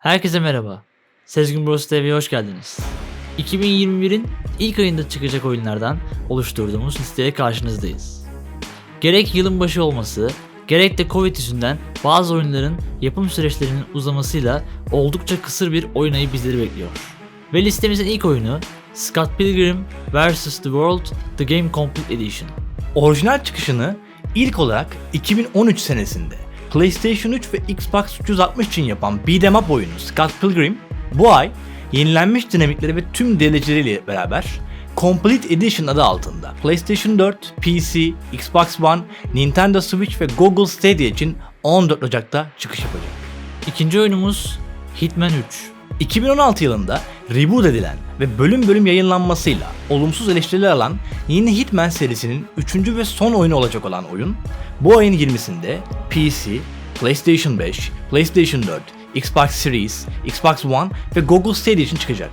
Herkese merhaba. Sezgin Bros TV'ye hoş geldiniz. 2021'in ilk ayında çıkacak oyunlardan oluşturduğumuz listeye karşınızdayız. Gerek yılın başı olması, gerek de Covid yüzünden bazı oyunların yapım süreçlerinin uzamasıyla oldukça kısır bir oyun ayı bizleri bekliyor. Ve listemizin ilk oyunu Scott Pilgrim vs. The World The Game Complete Edition. Orijinal çıkışını ilk olarak 2013 senesinde PlayStation 3 ve Xbox 360 için yapan beat'em up oyunu Scott Pilgrim bu ay yenilenmiş dinamikleri ve tüm DLC'leriyle beraber Complete Edition adı altında PlayStation 4, PC, Xbox One, Nintendo Switch ve Google Stadia için 14 Ocak'ta çıkış yapacak. İkinci oyunumuz Hitman 3. 2016 yılında reboot edilen ve bölüm bölüm yayınlanmasıyla olumsuz eleştiriler alan yeni Hitman serisinin 3. ve son oyunu olacak olan oyun, bu ayın 20'sinde PC, PlayStation 5, PlayStation 4, Xbox Series, Xbox One ve Google Stadia için çıkacak.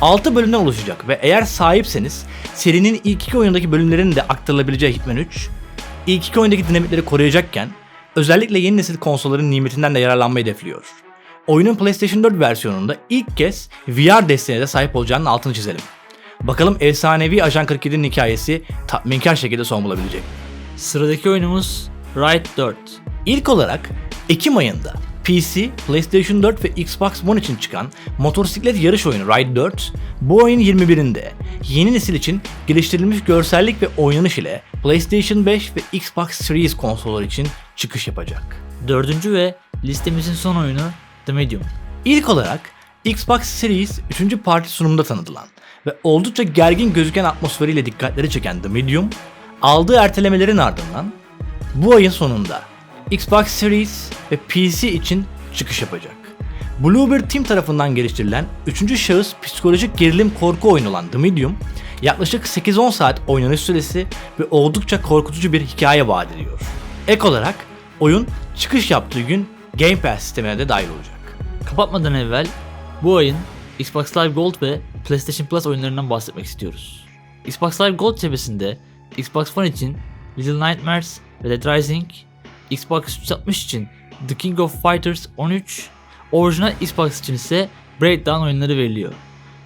6 bölümden oluşacak ve eğer sahipseniz serinin ilk iki oyundaki bölümlerin de aktarılabileceği Hitman 3, ilk iki oyundaki dinamikleri koruyacakken özellikle yeni nesil konsolların nimetinden de yararlanmayı hedefliyor. Oyunun PlayStation 4 versiyonunda ilk kez VR desteğine de sahip olacağının altını çizelim. Bakalım efsanevi Ajan 47'nin hikayesi tatminkar şekilde son bulabilecek. Sıradaki oyunumuz Ride 4. İlk olarak Ekim ayında PC, PlayStation 4 ve Xbox One için çıkan motosiklet yarış oyunu Ride 4, bu ayın 21'inde yeni nesil için geliştirilmiş görsellik ve oynanış ile PlayStation 5 ve Xbox Series konsolları için çıkış yapacak. Dördüncü ve listemizin son oyunu The Medium. İlk olarak Xbox Series 3. parti sunumunda tanıtılan ve oldukça gergin gözüken atmosferiyle dikkatleri çeken The Medium, aldığı ertelemelerin ardından bu ayın sonunda Xbox Series ve PC için çıkış yapacak. Bluebird Team tarafından geliştirilen 3. şahıs psikolojik gerilim korku oyunu olan The Medium, yaklaşık 8-10 saat oynanış süresi ve oldukça korkutucu bir hikaye vaat ediyor. Ek olarak oyun çıkış yaptığı gün Game Pass sistemine de dahil olacak. Kapatmadan evvel bu ayın Xbox Live Gold ve PlayStation Plus oyunlarından bahsetmek istiyoruz. Xbox Live Gold cephesinde Xbox One için Little Nightmares ve Dead Rising, Xbox 360 için The King of Fighters 13, orijinal Xbox için ise Breakdown oyunları veriliyor.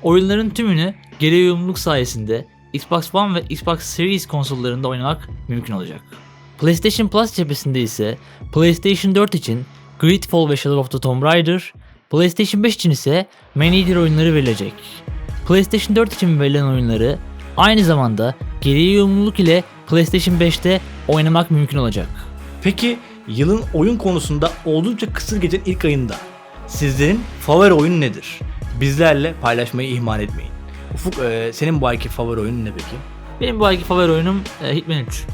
Oyunların tümünü geri uyumluluk sayesinde Xbox One ve Xbox Series konsollarında oynamak mümkün olacak. PlayStation Plus cephesinde ise PlayStation 4 için Gridfall ve Shadow of the Tomb Raider, PlayStation 5 için ise Maneater oyunları verilecek. PlayStation 4 için verilen oyunları aynı zamanda geri uyumluluk ile PlayStation 5'te oynamak mümkün olacak. Peki yılın oyun konusunda oldukça kısır geçen ilk ayında sizlerin favori oyun nedir? Bizlerle paylaşmayı ihmal etmeyin. Ufuk e, senin bu ayki favori oyunun ne peki? Benim bu ayki favori oyunum e, Hitman 3.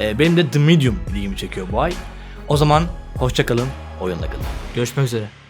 E, benim de The Medium ilgimi çekiyor bu ay. O zaman hoşçakalın, oyunla kalın. Görüşmek üzere.